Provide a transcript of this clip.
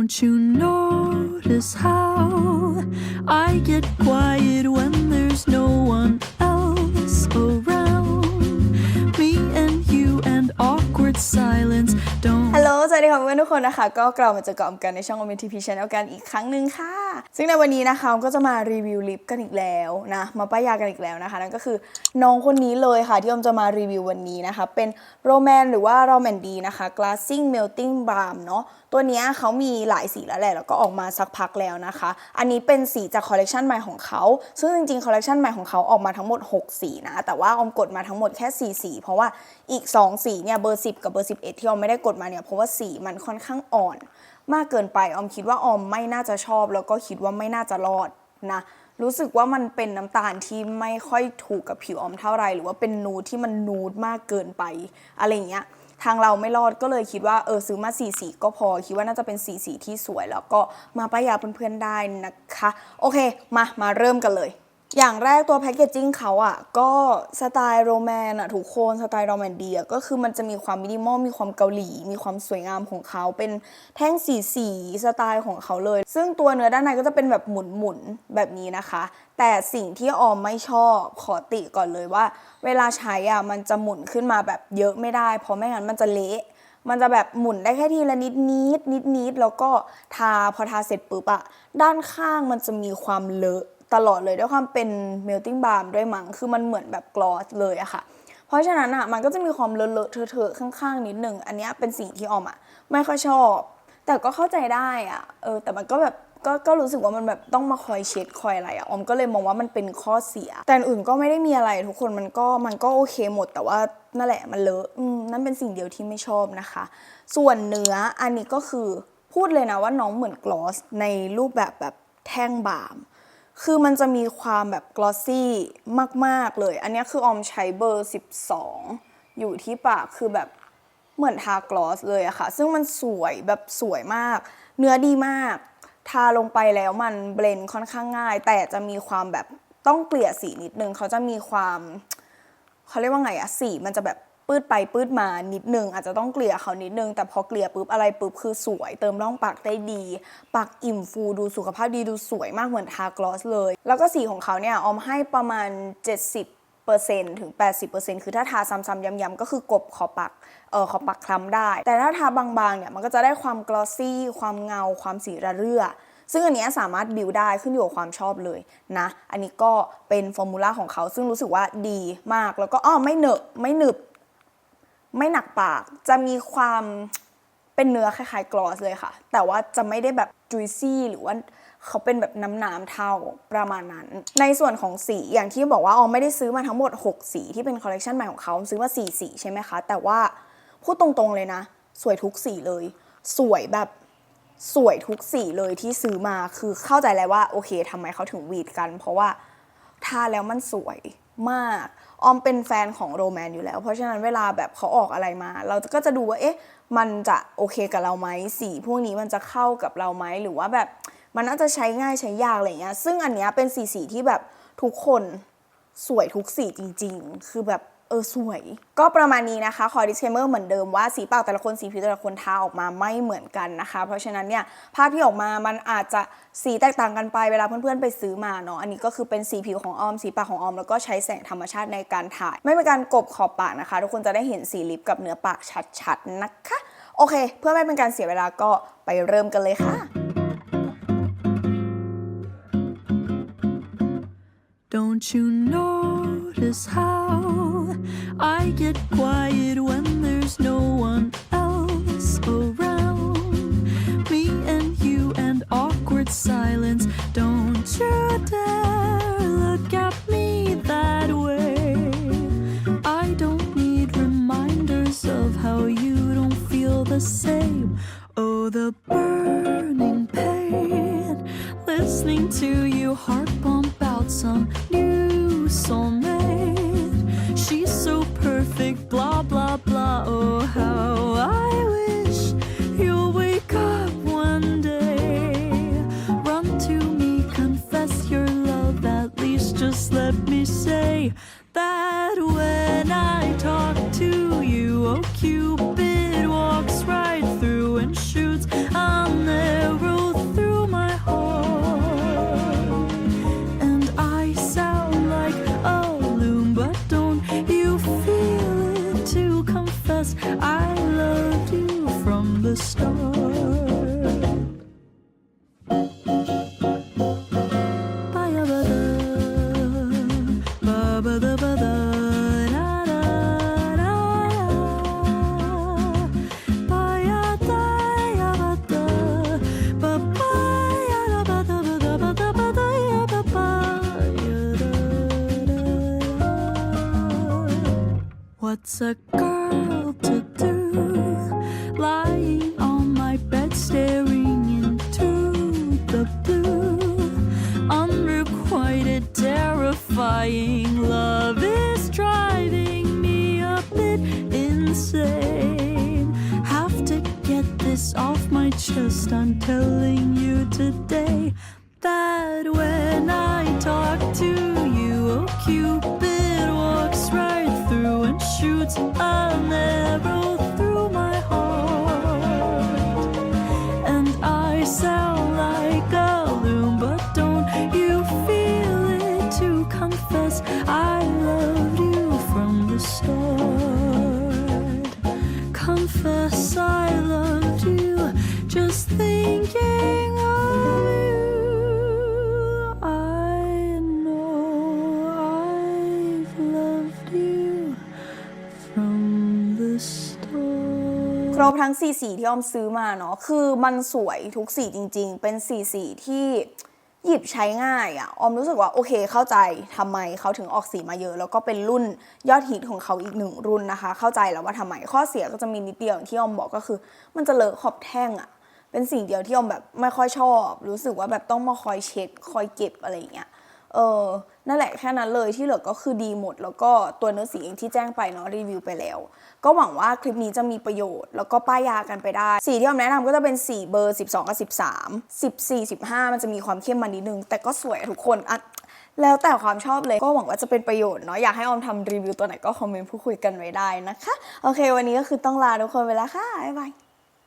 Don't you notice how I get quiet when there's no one else around? Me and you and awkward silence. Don't ฮัลโหล สวัสดีค่ะเพื่อนๆทุกคนนะคะ ก็กลับมาเจอกับออมกันในช่อง OMTP Channel กันอีกครั้งหนึ่งค่ะ ซึ่งในวันนี้นะคะออมก็จะมารีวิวลิปกันอีกแล้วนะ มาป้ายยากันอีกแล้วนะคะ นั่นก็คือน้องคนนี้เลยค่ะ ที่ออมจะมารีวิววันนี้นะคะ เป็นโรแมนหรือว่าโรแมนดีนะคะ Glassing Melting Balm เนาะ ตัวนี้เขามีหลายสีแล้วแหละแล้วก็ออกมาสักพักแล้วนะคะ อันนี้เป็นสีจากคอลเลกชันใหม่ของเขา ซึ่งจริงๆคอลเลกชันใหม่ของเขาออกมาทั้งหมด 6 สีนะ แต่ว่าอมกดมาทั้งหมดแค่ 4 สี เพราะว่าอีก 2 สีเนี่ยเบอร์ 10 กับเบอร์ 11 ที่อมไม่ได้กดมาเนี่ยเพราะว่าสีมันค่อนข้างอ่อน มากเกินไปออมคิดว่าออมไม่น่าจะชอบ แล้วก็คิดว่าไม่น่าจะรอดนะรู้สึกว่ามันเป็นน้ำตาลที่ไม่ค่อยถูกกับผิวออมเท่าไหร่หรือว่าเป็นนูดที่มันนูดมากเกินไปอะไรอย่างเงี้ย ทางเราไม่รอดก็เลยคิดว่าเออซื้อมาสีสีก็พอ คิดว่าน่าจะเป็นสีสีที่สวย แล้วก็มาป้ายยาเพื่อนๆได้นะคะ โอเค มามาเริ่มกันเลย อย่างแรกตัวแพคเกจจิ้งเขาอะก็สไตล์โรแมนอะทุกคนสไตล์โรแมนดีอะก็คือมันจะมีความมินิมอลมีความเกาหลี มีความสวยงามของเขาเป็นแท่งสีสีสไตล์ของเขาเลย ซึ่งตัวเนื้อด้านในก็จะเป็นแบบหมุนหมุนๆแบบนี้นะคะ แต่สิ่งที่ออมไม่ชอบขอติก่อนเลยว่า เวลาใช้อะมันจะหมุนขึ้นมาแบบเยอะไม่ได้ เพราะไม่งั้นมันจะเละมันจะแบบหมุนได้แค่ทีละนิดนิดนิดนิดแล้วก็ทาพอทาเสร็จปุ๊บอะด้านข้างมันจะมีความเลอะ ตลอดเลยด้วยความเป็น melting balm ด้วยมั้งคือมันเหมือนแบบกลอสเลยอะค่ะ เพราะฉะนั้นอะมันก็จะมีความเลอะเทอะข้างๆ นิดหนึ่งอันนี้เป็นสิ่งที่ออมอะไม่ค่อยชอบ แต่ก็เข้าใจได้อะเออแต่มันก็แบบก็ก็รู้สึกว่ามันแบบต้องมาคอยเช็ดคอยอะไรอะออมก็เลยมองว่ามันเป็นข้อเสีย แต่อื่นก็ไม่ได้มีอะไรทุกคนมันก็มันก็โอเคหมด แต่ว่านั่นแหละมันเลอะอืมนั่นเป็นสิ่งเดียวที่ไม่ชอบนะคะ ส่วนเนื้ออันนี้ก็คือพูดเลยนะว่าน้องเหมือนกลอสในรูปแบบแบบแท่งบาล์ม คือมันจะมีความแบบกลอสซี่มาก ๆ เลย อันนี้คือออมใช้เบอร์ 12 อยู่ที่ปากคือแบบเหมือนทากลอสเลยอะค่ะ ซึ่งมันสวยแบบสวยมาก เนื้อดีมาก ทาลงไปแล้วมันเบลนด์ค่อนข้างง่าย แต่จะมีความแบบต้องเกลี่ยสีนิดนึง เขาจะมีความ เขาเรียกว่าไงอะสีมันจะแบบ ปืดไปปืดมานิดนึงอาจจะต้องเกลี่ยเขานิดนึง แต่พอเกลี่ยปุ๊บอะไรปุ๊บคือสวย เติมร่องปากได้ดี ปากอิ่มฟูดูสุขภาพดีดูสวยมากเหมือนทากลอสเลย แล้วก็สีของเขาเนี่ยออมให้ประมาณ 70%ถึง 80%คือถ้าทาซ้ำๆย้ำๆก็คือกบขอบปากเออขอบปากคล้ำได้ แต่ถ้าทาบางๆเนี่ยมันก็จะได้ความกลอสซี่ ความเงา ความสีระเรื่อ ซึ่งอันนี้สามารถบิวได้ขึ้นอยู่กับความชอบเลยนะ อันนี้ก็เป็นฟอร์มูลาของเขาซึ่งรู้สึกว่าดีมากแล้วก็อ้อไม่เหนอะไม่หนึบ ไม่หนักปาก จะมีความเป็นเนื้อคล้ายๆกลอสเลยค่ะ แต่ว่าจะไม่ได้แบบจุยซี่หรือว่าเขาเป็นแบบน้ำๆเท่าประมาณนั้น ในส่วนของสีอย่างที่บอกว่าออมไม่ได้ซื้อมาทั้งหมด 6 สีที่เป็นคอลเลกชันใหม่ของเขาซื้อมา4สีใช่ไหมคะ แต่ว่าพูดตรงๆเลยนะ สวยทุกสีเลย สวยแบบสวยทุกสีเลยที่ซื้อมาคือเข้าใจแล้วว่าโอเคทำไมเขาถึงวีดกัน เพราะว่าทาแล้วมันสวย มากออมเป็นแฟนของโรแมนอยู่แล้ว เพราะฉะนั้นเวลาแบบเขาออกอะไรมา เราก็จะดูว่าเอ๊ะมันจะโอเคกับเราไหมสีพวกนี้มันจะเข้ากับเราไหมหรือว่าแบบมันน่าจะใช้ง่ายใช้ยากอะไรเงี้ยซึ่งอันเนี้ยเป็นสีสีที่แบบทุกคนสวยทุกสีจริง ๆ คือแบบ เออสวย ก็ประมาณนี้นะคะ ขอ disclaimer เหมือนเดิมว่าสีปากแต่ละคนสีผิวแต่ละคนทาออกมาไม่เหมือนกันนะคะ เพราะฉะนั้นเนี่ยภาพที่ออกมามันอาจจะสีแตกต่างกันไปเวลาเพื่อนๆไปซื้อมาเนาะอันนี้ก็คือเป็นสีผิวของออมสีปากของออม แล้วก็ใช้แสงธรรมชาติในการถ่าย ไม่เป็นการกบขอบปากนะคะ ทุกคนจะได้เห็นสีลิปกับเนื้อปากชัดๆนะคะ โอเค เพื่อไม่เป็นการเสียเวลาก็ไปเริ่มกันเลยค่ะ Don't you notice how I get quiet when there's no one else around? Me and you and awkward silence. Don't you dare look at me that way. I don't need reminders of how you don't feel the same. Oh, the burning pain. Listening to you heart What's a girl to Unrequited, terrifying love is driving me a bit insane. Have to get this off my chest. I'm telling you today that when I talk to you, oh Cupid walks right through and shoots รบทั้งสีสีที่ออมซื้อมาเนาะคือมันสวยทุกสีจริง ๆ เป็นสีสีที่หยิบใช้ง่ายอะออมรู้สึกว่าโอเคเข้าใจทำไมเขาถึงออกสีมาเยอะ แล้วก็เป็นรุ่นยอดฮิตของเขาอีกหนึ่งรุ่นนะคะ เข้าใจแล้วว่าทำไมข้อเสียก็จะมีนิดเดียวที่ออมบอกก็คือ มันจะเลอะขอบแท่งอะเป็นสิ่งเดียวที่ออมแบบไม่ค่อยชอบ รู้สึกว่าแบบต้องมาคอยเช็ดคอยเก็บอะไรอย่างเงี้ย เออนั่นแหละแค่นั้นเลยที่เหลือก็คือดีหมด แล้วก็ตัวเนื้อสีเองที่แจ้งไปเนาะรีวิวไปแล้ว ก็หวังว่าคลิปนี้จะมีประโยชน์ แล้วก็ป้ายยากันไปได้ สีที่อมแนะนำก็จะเป็นสีเบอร์ 12 กับ 13 14 15 มันจะมีความเข้มมานิดนึง แต่ก็สวยทุกคนอะแล้วแต่ความชอบเลยก็หวังว่าจะเป็นประโยชน์เนาะอยากให้ออมทำรีวิวตัวไหนก็คอมเมนต์พูดคุยกันไว้ได้นะคะ โอเค วันนี้ก็คือต้องลาทุกคนไปแล้วค่ะบ๊ายบาย